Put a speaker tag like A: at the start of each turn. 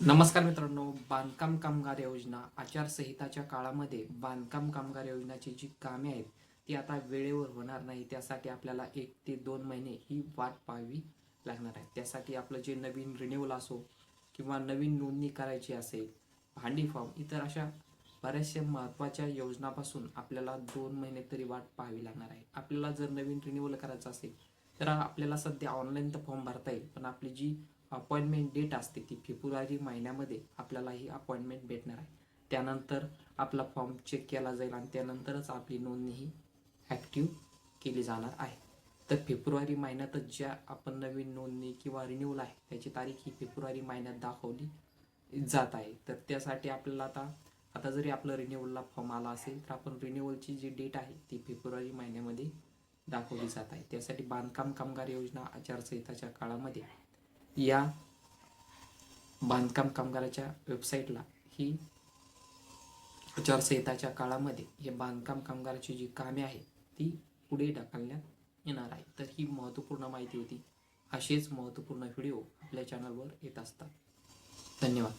A: नमस्कार मित्रांनो बांधकाम कामगार योजना आचारसंहिताच्या काळामध्ये बांधकाम कामगार योजनाची जी कामे आहेत ती आता वेळेवर होणार नाही. त्यासाठी आपल्याला एक ते दोन महिने ही वाट पाहावी लागणार आहे. त्यासाठी आपलं जे नवीन रिन्युअल असो किंवा नवीन नोंदणी करायची असेल भांडी फॉर्म इतर अशा बऱ्याचशा महत्त्वाच्या योजनापासून आपल्याला दोन महिने तरी वाट पाहावी लागणार आहे. आपल्याला जर नवीन रिन्युअल करायचं असेल तर आपल्याला सध्या ऑनलाईन तर फॉर्म भरता येईल. पण आपली जी अपॉइंटमेंट डेट असते ती फेब्रुवारी महिन्यामध्ये आपल्याला ही अपॉइंटमेंट भेटणार आहे. त्यानंतर आपला फॉर्म चेक केला जाईल आणि त्यानंतरच आपली नोंदणी ही ॲक्टिव्ह केली जाणार आहे. तर फेब्रुवारी महिन्यातच ज्या आपण नवीन नोंदणी किंवा रिन्यूवल आहे त्याची तारीख ही फेब्रुवारी महिन्यात दाखवली जात आहे. तर त्यासाठी आपल्याला आता आता जरी आपलं रिन्युअलला फॉर्म आला असेल तर आपण रिन्युअलची जी डेट आहे ती फेब्रुवारी महिन्यामध्ये दाखवली जात आहे. त्यासाठी बांधकाम कामगार योजना आचारसंहिताच्या काळामध्ये या बांधकाम कामगाराच्या वेबसाईटला ही आचारसंहिताच्या काळामध्ये हे बांधकाम कामगाराची जी कामे आहे ती पुढे ढकलण्यात येणार आहे. तर ही महत्त्वपूर्ण माहिती होती. असेच महत्त्वपूर्ण व्हिडिओ आपल्या चॅनलवर येत असतात. धन्यवाद.